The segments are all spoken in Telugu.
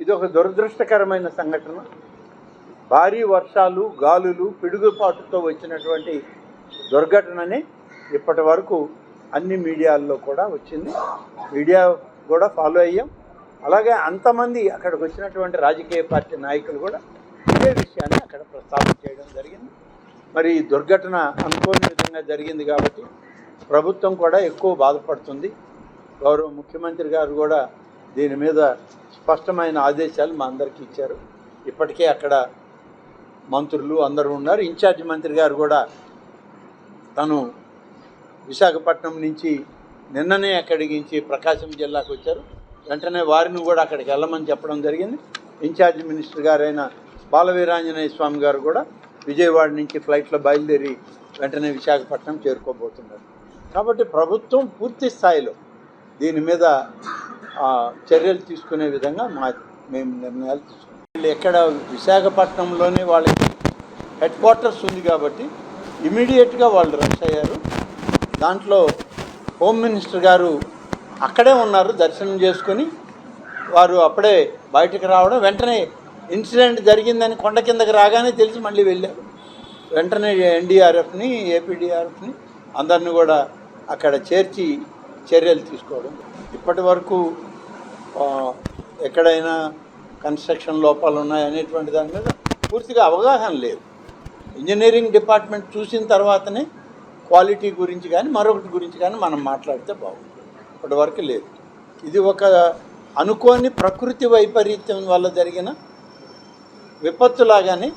ఇది ఒక దురదృష్టకరమైన సంఘటన. భారీ వర్షాలు గాలులు పిడుగుపాటుతో వచ్చినటువంటి దుర్ఘటనని ఇప్పటి వరకు అన్ని మీడియాల్లో కూడా వచ్చింది. మీడియా కూడా ఫాలో అయ్యాం. అలాగే అంతమంది అక్కడికి వచ్చినటువంటి రాజకీయ పార్టీ నాయకులు కూడా ఇదే విషయాన్ని అక్కడ ప్రస్తావన చేయడం జరిగింది. మరి ఈ దుర్ఘటన అనుకోని విధంగా జరిగింది కాబట్టి ప్రభుత్వం కూడా ఎక్కువ బాధపడుతుంది. గౌరవ ముఖ్యమంత్రి గారు కూడా దీని మీద స్పష్టమైన ఆదేశాలు మా అందరికీ ఇచ్చారు. ఇప్పటికే అక్కడ మంత్రులు అందరూ ఉన్నారు. ఇన్ఛార్జ్ మంత్రి గారు కూడా తను విశాఖపట్నం నుంచి నిన్ననే అక్కడికి నుంచి ప్రకాశం జిల్లాకు వచ్చారు. వెంటనే వారిని కూడా అక్కడికి వెళ్ళమని చెప్పడం జరిగింది. ఇన్ఛార్జ్ మినిస్టర్ గారైన బాలవీరాంజనేయ స్వామి గారు కూడా విజయవాడ నుంచి ఫ్లైట్లో బయలుదేరి వెంటనే విశాఖపట్నం చేరుకోబోతున్నారు. కాబట్టి ప్రభుత్వం పూర్తి స్థాయిలో దీని మీద చర్యలు తీసుకునే విధంగా మా మేము నిర్ణయాలు తీసుకున్నాం. వీళ్ళు ఎక్కడ విశాఖపట్నంలోనే వాళ్ళకి హెడ్ క్వార్టర్స్ ఉంది కాబట్టి ఇమీడియట్గా వాళ్ళు రష్ అయ్యారు. దాంట్లో హోమ్ మినిస్టర్ గారు అక్కడే ఉన్నారు దర్శనం చేసుకొని. వారు అప్పుడే బయటకు రావడం వెంటనే ఇన్సిడెంట్ జరిగిందని కొండ కిందకి రాగానే తెలిసి మళ్ళీ వెళ్ళారు. వెంటనే ఎన్డీఆర్ఎఫ్ని ఏపీడీఆర్ఎఫ్ని అందరిని కూడా అక్కడ చేర్చి చర్యలు తీసుకోవడం ఇప్పటి వరకు ఎక్కడైనా కన్స్ట్రక్షన్ లోపాలు ఉన్నాయనేటువంటి దాని మీద పూర్తిగా అవగాహన లేదు. ఇంజనీరింగ్ డిపార్ట్మెంట్ చూసిన తర్వాతనే క్వాలిటీ గురించి కానీ మరొకటి గురించి కానీ మనం మాట్లాడితే బాగుంటుంది. అప్పటి వరకు లేదు. ఇది ఒక అనుకోని ప్రకృతి వైపరీత్యం వల్ల జరిగిన విపత్తులాగానే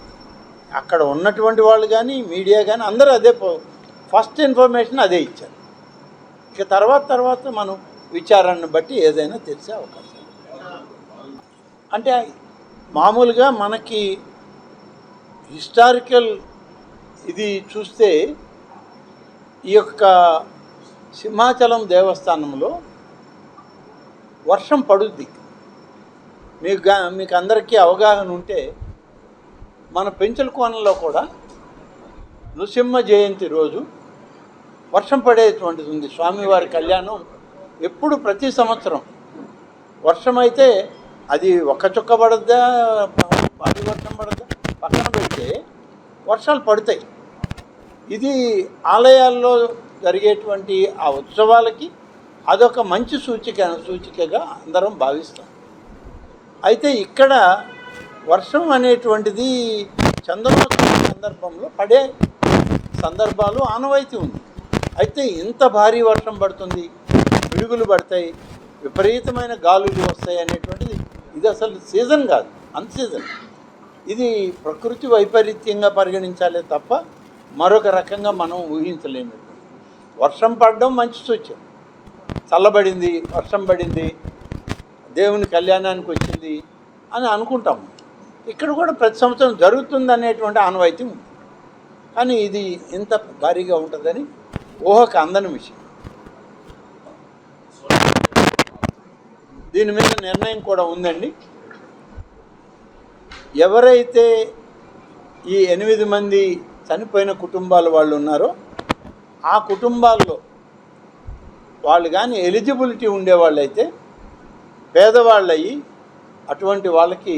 అక్కడ ఉన్నటువంటి వాళ్ళు కానీ మీడియా కానీ అందరూ అదే ఫస్ట్ ఇన్ఫర్మేషన్ అదే ఇచ్చారు. ఇక తర్వాత తర్వాత మనం విచారాన్ని బట్టి ఏదైనా తెలిసే అవకాశం అంటే మామూలుగా మనకి హిస్టారికల్ ఇది చూస్తే ఈ యొక్క సింహాచలం దేవస్థానంలో వర్షం పడుద్ది. మీకు మీకు అందరికీ అవగాహన ఉంటే మన పెంచల కోణంలో కూడా నృసింహ జయంతి రోజు వర్షం పడేటువంటిది ఉంది. స్వామివారి కళ్యాణం ఎప్పుడు ప్రతి సంవత్సరం. వర్షం అయితే అది ఒక్క చుక్క పడద్దా భారీ వర్షం పడద్దా? పక్కన పెడితే వర్షాలు పడతాయి. ఇది ఆలయాల్లో జరిగేటువంటి ఆ ఉత్సవాలకి అదొక మంచి సూచిక సూచికగా అందరం భావిస్తాం. అయితే ఇక్కడ వర్షం అనేటువంటిది చంద్రోత్సవం సందర్భంలో పడే సందర్భాలు ఆనవాయితీ ఉంది. అయితే ఇంత భారీ వర్షం పడుతుంది. పిడుగులు పడతాయి విపరీతమైన గాలులు వస్తాయి అనేటువంటిది ఇది అసలు సీజన్ కాదు అన్ సీజన్. ఇది ప్రకృతి వైపరీత్యంగా పరిగణించాలే తప్ప మరొక రకంగా మనం ఊహించలేము. వర్షం పడడం మంచి సూచన. చల్లబడింది వర్షం పడింది దేవుని కళ్యాణానికి వచ్చింది అని అనుకుంటాము ఇక్కడ కూడా ప్రతి సంవత్సరం జరుగుతుంది అనేటువంటి ఆనవాయితీ ఉంది. కానీ ఇది ఇంత భారీగా ఉంటుందని ఊహకు అందని విషయం. దీని మీద నిర్ణయం కూడా ఉందండి. ఎవరైతే ఈ ఎనిమిది మంది చనిపోయిన కుటుంబాల వాళ్ళు ఉన్నారో ఆ కుటుంబాల్లో వాళ్ళు కానీ ఎలిజిబిలిటీ ఉండేవాళ్ళైతే పేదవాళ్ళు అటువంటి వాళ్ళకి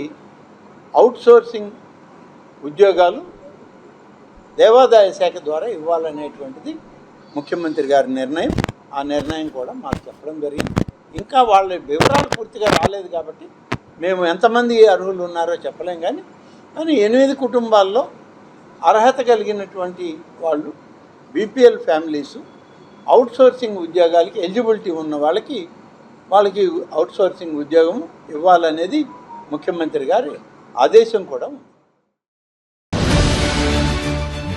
అవుట్సోర్సింగ్ ఉద్యోగాలు దేవాదాయ శాఖ ద్వారా ఇవ్వాలనేటువంటిది ముఖ్యమంత్రి గారి నిర్ణయం. ఆ నిర్ణయం కూడా మాకు చెప్పడం జరిగింది. ఇంకా వాళ్ళ వివరాలు పూర్తిగా రాలేదు కాబట్టి మేము ఎంతమంది అర్హులు ఉన్నారో చెప్పలేం కానీ కానీ ఎనిమిది కుటుంబాల్లో అర్హత కలిగినటువంటి వాళ్ళు బీపీఎల్ ఫ్యామిలీస్ అవుట్సోర్సింగ్ ఉద్యోగాలకి ఎలిజిబిలిటీ ఉన్న వాళ్ళకి వాళ్ళకి అవుట్సోర్సింగ్ ఉద్యోగం ఇవ్వాలనేది ముఖ్యమంత్రి గారి ఆదేశం కూడా ఉంది.